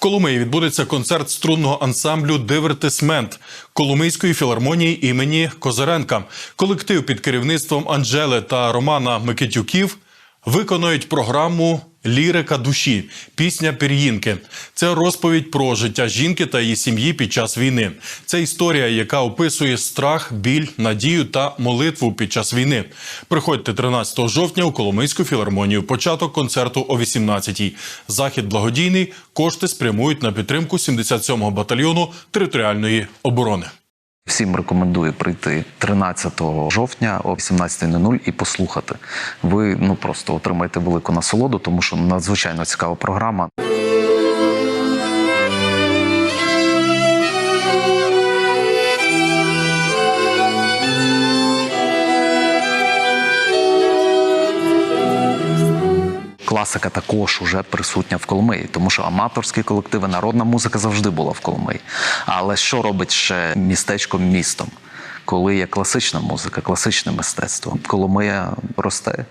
Коломиї відбудеться концерт струнного ансамблю Дивертисмент Коломийської філармонії імені Козиренка. Колектив під керівництвом Анжели та Романа Микитюків виконують програму Лірика душі, пісня Пір'їнки. Це розповідь про життя жінки та її сім'ї під час війни. Це історія, яка описує страх, біль, надію та молитву під час війни. Приходьте 13 жовтня у Коломийську філармонію. Початок концерту о 18-й. Захід благодійний. Кошти спрямують на підтримку 77-го батальйону територіальної оборони. Всім рекомендую прийти 13 жовтня о 18.00 і послухати. Ви ну просто отримаєте велику насолоду, тому що надзвичайно цікава програма. Класика також уже присутня в Коломиї, тому що аматорські колективи, народна музика завжди була в Коломиї. Але що робить ще містечко містом? Коли є класична музика, класичне мистецтво, Коломия росте,